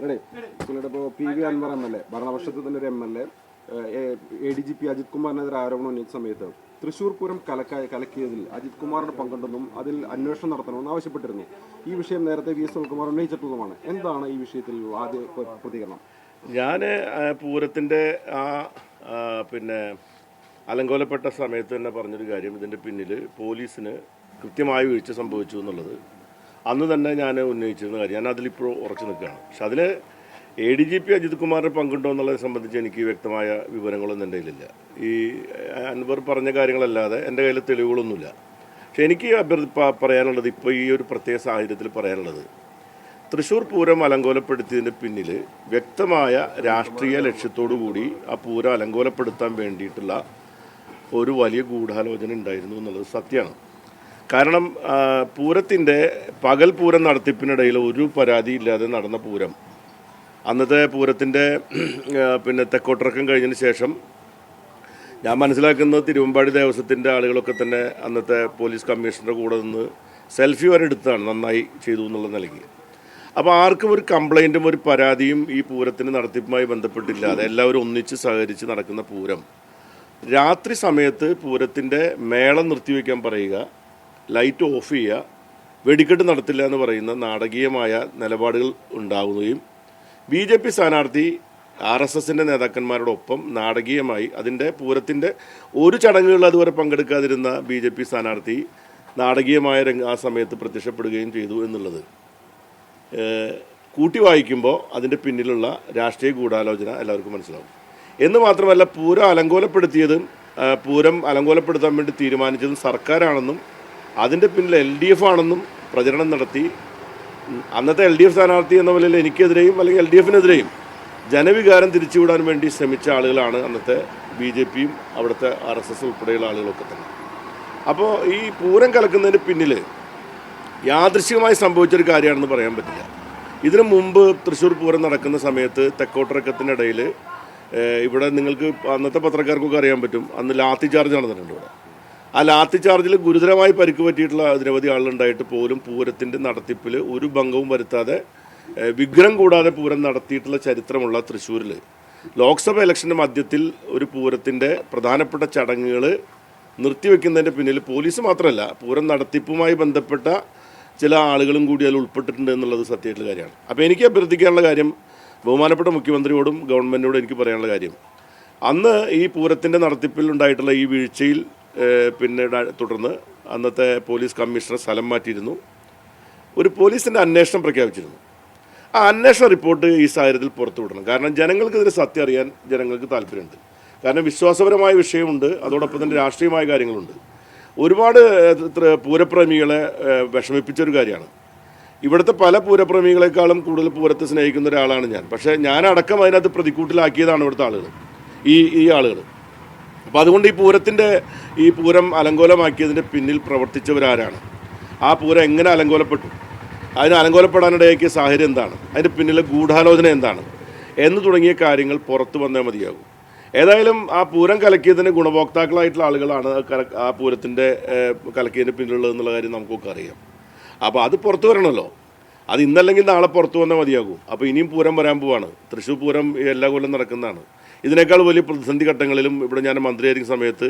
ഇപ്പോൾ P V Anwar M L A ഭരണപക്ഷത്തിൽ തന്നെ ഒരു M L A A D G P Ajith കുമാറിനെതിരെ ആരോപണം ഉന്നയിച്ച സമയത്ത് തൃശൂർ പൂരം കലക്കായ കലക്കിയതിൽ അജിത് കുമാറിന്റെ പങ്കുണ്ടെന്നും അതിൽ അന്വേഷണം നടത്തണമെന്ന് ആവശ്യപ്പെട്ടിരുന്നു. ഈ വിഷയം നേരത്തെ വി എസ് സുനിൽകുമാർ ഉന്നയിച്ചിട്ടുള്ളതുമാണ്. എന്താണ് ഈ വിഷയത്തിൽ ആദ്യ പ്രതികരണം? ഞാൻ പൂരത്തിന്റെ ആ, പിന്നെ അലങ്കോലപ്പെട്ട സമയത്ത് തന്നെ പറഞ്ഞൊരു കാര്യം ഇതിന്റെ പിന്നിൽ പോലീസിന് കൃത്യമായ വീഴ്ച സംഭവിച്ചു എന്നുള്ളത് അന്ന് തന്നെ ഞാൻ ഉന്നയിച്ചിരുന്ന കാര്യം. ഞാൻ അതിലിപ്പോൾ ഉറച്ചു നിൽക്കുകയാണ്. പക്ഷെ അതിൽ A D G P Ajith കുമാറിന് പങ്കുണ്ടോ എന്നുള്ളതിനെ സംബന്ധിച്ച് എനിക്ക് വ്യക്തമായ വിവരങ്ങളൊന്നും എന്റെ കയ്യിലില്ല. ഈ അൻവർ പറഞ്ഞ കാര്യങ്ങളല്ലാതെ എന്റെ കയ്യിൽ തെളിവുകളൊന്നുമില്ല. പക്ഷെ എനിക്ക് അഭ്യർത്ഥി പറയാനുള്ളത് ഇപ്പോൾ ഈ ഒരു പ്രത്യേക സാഹചര്യത്തിൽ പറയാനുള്ളത്. തൃശ്ശൂർ പൂരം അലങ്കോലപ്പെടുത്തിയതിന് പിന്നിൽ വ്യക്തമായ രാഷ്ട്രീയ ലക്ഷ്യത്തോടു കൂടി ആ പൂരം അലങ്കോലപ്പെടുത്താൻ വേണ്ടിയിട്ടുള്ള ഒരു വലിയ ഗൂഢാലോചന ഉണ്ടായിരുന്നു എന്നുള്ളത് സത്യമാണ്. കാരണം പൂരത്തിന്റെ പകൽ പൂരം നടത്തിപ്പിനിടയിൽ ഒരു പരാതിയില്ലാതെ നടന്ന പൂരം. അന്നത്തെ പൂരത്തിന്റെ പിന്നെ തെക്കോട്ടിറക്കം കഴിഞ്ഞതിന് ശേഷം ഞാൻ മനസ്സിലാക്കുന്നത് തിരുവമ്പാടി ദേവസ്വത്തിന്റെ ആളുകളൊക്കെ തന്നെ അന്നത്തെ പോലീസ് കമ്മീഷണറുടെ കൂടെ നിന്ന് സെൽഫി വരെ എടുത്താണ് നന്നായി ചെയ്തു എന്നുള്ള നിലയ്ക്ക്. അപ്പോൾ ആർക്കും ഒരു കംപ്ലൈന്റും ഒരു പരാതിയും ഈ പൂരത്തിന് നടത്തിപ്പുമായി ബന്ധപ്പെട്ടില്ലാതെ എല്ലാവരും ഒന്നിച്ച് സഹകരിച്ച് നടക്കുന്ന പൂരം. രാത്രി സമയത്ത് പൂരത്തിന്റെ മേളം നിർത്തിവെക്കാൻ പറയുക. ലൈറ്റ് ഓഫ് ചെയ്യുക വെടിക്കെട്ട് നടത്തില്ല എന്ന് പറയുന്ന നാടകീയമായ നിലപാടുകൾ ഉണ്ടാവുകയും ബി ജെ പി സ്ഥാനാർത്ഥി ആർ എസ് എസിന്റെ നേതാക്കന്മാരോടൊപ്പം നാടകീയമായി അതിന്റെ പൂരത്തിന്റെ ഒരു ചടങ്ങുകളിൽ അതുവരെ പങ്കെടുക്കാതിരുന്ന ബി ജെ പി സ്ഥാനാർത്ഥി നാടകീയമായ രംഗ ആ സമയത്ത് പ്രത്യക്ഷപ്പെടുകയും ചെയ്തു എന്നുള്ളത്. കൂട്ടി വായിക്കുമ്പോൾ അതിന്റെ പിന്നിലുള്ള രാഷ്ട്രീയ ഗൂഢാലോചന എല്ലാവർക്കും മനസ്സിലാവും. എന്ന് മാത്രമല്ല പൂരം അലങ്കോലപ്പെടുത്തിയതും പൂരം അലങ്കോലപ്പെടുത്താൻ വേണ്ടി തീരുമാനിച്ചതും സർക്കാരാണെന്നും അതിന്റെ പിന്നിൽ എൽ ഡി എഫ് ആണെന്നും പ്രചരണം നടത്തി. അന്നത്തെ എൽ ഡി എഫ് സ്ഥാനാർത്ഥി എന്ന നിലയിൽ എനിക്കെതിരെയും അല്ലെങ്കിൽ എൽ ഡി എഫിനെതിരെയും ജനവികാരം തിരിച്ചുവിടാൻ വേണ്ടി ശ്രമിച്ച ആളുകളാണ് അന്നത്തെ ബി ജെ പിയും അവിടുത്തെ ആർ എസ് എസ് ഉൾപ്പെടെയുള്ള ആളുകളൊക്കെ തന്നെ. അപ്പോൾ ഈ പൂരം കലക്കുന്നതിന് പിന്നിൽ യാദൃശികമായി സംഭവിച്ചൊരു കാര്യമാണെന്ന് പറയാൻ പറ്റില്ല. ഇതിനു മുമ്പ് തൃശ്ശൂർ പൂരം നടക്കുന്ന സമയത്ത് തെക്കോട്ടിറക്കത്തിനിടയിൽ ഇവിടെ നിങ്ങൾക്ക് അന്നത്തെ പത്രക്കാർക്കൊക്കെ അറിയാൻ പറ്റും. അന്ന് ലാത്തി ചാർജ് നടന്നിട്ടുണ്ട് ഇവിടെ. ആ ലാത്തി ചാർജിൽ ഗുരുതരമായി പരിക്ക് പറ്റിയിട്ടുള്ള നിരവധി ആളുണ്ടായിട്ട് പോലും പൂരത്തിന്റെ നടത്തിപ്പിൽ ഒരു ഭംഗവും വരുത്താതെ വിഗ്രഹം കൂടാതെ പൂരം നടത്തിയിട്ടുള്ള ചരിത്രമുള്ള തൃശ്ശൂരിൽ ലോക്സഭ ഇലക്ഷന്റെ മധ്യത്തിൽ ഒരു പൂരത്തിന്റെ പ്രധാനപ്പെട്ട ചടങ്ങുകൾ നിർത്തിവെക്കുന്നതിന്റെ പിന്നിൽ പോലീസ് മാത്രമല്ല പൂരം നടത്തിപ്പുമായി ബന്ധപ്പെട്ട ചില ആളുകളും കൂടി അതിൽ ഉൾപ്പെട്ടിട്ടുണ്ട് എന്നുള്ളത് സത്യമായിട്ടുള്ള കാര്യമാണ്. അപ്പോൾ എനിക്ക് അഭ്യർത്ഥിക്കാനുള്ള കാര്യം ബഹുമാനപ്പെട്ട മുഖ്യമന്ത്രിയോടും ഗവൺമെന്റിനോടും എനിക്ക് പറയാനുള്ള കാര്യം. അന്ന് ഈ പൂരത്തിന്റെ നടത്തിപ്പിൽ ഉണ്ടായിട്ടുള്ള ഈ വീഴ്ചയിൽ പിന്നെ തുടർന്ന് അന്നത്തെ പോലീസ് കമ്മീഷണർ സ്ഥലം മാറ്റിയിരുന്നു. ഒരു പോലീസിന്റെ അന്വേഷണം പ്രഖ്യാപിച്ചിരുന്നു. ആ അന്വേഷണ റിപ്പോർട്ട് ഈ സാഹചര്യത്തിൽ പുറത്തുവിടണം കാരണം ജനങ്ങൾക്കിതിന് സത്യം അറിയാൻ ജനങ്ങൾക്ക് താല്പര്യമുണ്ട്. കാരണം വിശ്വാസപരമായ വിഷയമുണ്ട്. അതോടൊപ്പം തന്നെ രാഷ്ട്രീയമായ കാര്യങ്ങളുണ്ട്. ഒരുപാട് പൂരപ്രേമികളെ വിഷമിപ്പിച്ചൊരു കാര്യമാണ്. ഇവിടുത്തെ പല പൂരപ്രേമികളെക്കാളും കൂടുതൽ പൂരത്തെ സ്നേഹിക്കുന്ന ഒരാളാണ് ഞാൻ. പക്ഷേ ഞാനടക്കം അതിനകത്ത് പ്രതിക്കൂട്ടിലാക്കിയതാണ് ഇവിടുത്തെ ആളുകൾ. ഈ ഈ ആളുകൾ. അപ്പോൾ അതുകൊണ്ട് ഈ പൂരത്തിന്റെ ഈ പൂരം അലങ്കോലമാക്കിയതിന്റെ പിന്നിൽ പ്രവർത്തിച്ചവരാരാണ്? ആ പൂരം എങ്ങനെ അലങ്കോലപ്പെട്ടു? അതിന് അലങ്കോലപ്പെടാനിടയാക്കിയ സാഹചര്യം എന്താണ്? അതിന്റെ പിന്നിലെ ഗൂഢാലോചന എന്താണ്? എന്ന് തുടങ്ങിയ കാര്യങ്ങൾ പുറത്തു വന്നാൽ മതിയാകും. ഏതായാലും ആ പൂരം കലക്കിയതിന് ഗുണഭോക്താക്കളായിട്ടുള്ള ആളുകളാണ് ആ പൂരത്തിന്റെ കലക്കിയതിന് പിന്നിലുള്ളത് എന്നുള്ള കാര്യം നമുക്കൊക്കെ അറിയാം. അപ്പോൾ അത് പുറത്തു വരണമല്ലോ അത് ഇന്നല്ലെങ്കിൽ നാളെ പുറത്തു വന്നാൽ മതിയാകും. അപ്പോൾ ഇനിയും പൂരം വരാൻ പോവാണ്. തൃശ്ശൂർ പൂരം എല്ലാ കൊല്ലം നടക്കുന്നതാണ്. ഇതിനേക്കാൾ വലിയ പ്രതിസന്ധി ഘട്ടങ്ങളിലും ഇവിടെ ഞാൻ മന്ത്രിയായിരിക്കുന്ന സമയത്ത്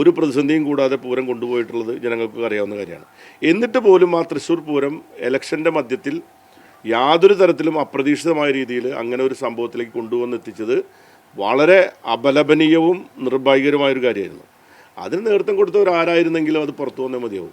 ഒരു പ്രതിസന്ധിയും കൂടാതെ പൂരം കൊണ്ടുപോയിട്ടുള്ളത് ജനങ്ങൾക്ക് അറിയാവുന്ന കാര്യമാണ്. എന്നിട്ട് പോലും ആ തൃശ്ശൂർ പൂരം ഇലക്ഷന്റെ മധ്യത്തിൽ യാതൊരു തരത്തിലും അപ്രതീക്ഷിതമായ രീതിയിൽ അങ്ങനെ ഒരു സംഭവത്തിലേക്ക് കൊണ്ടുവന്നെത്തിച്ചത് വളരെ അപലപനീയവും നിർഭാഗ്യകരമായൊരു കാര്യമായിരുന്നു. അതിന് നേതൃത്വം കൊടുത്തവർ ആരായിരുന്നെങ്കിലും അത് പുറത്തു വന്നേ മതിയാവും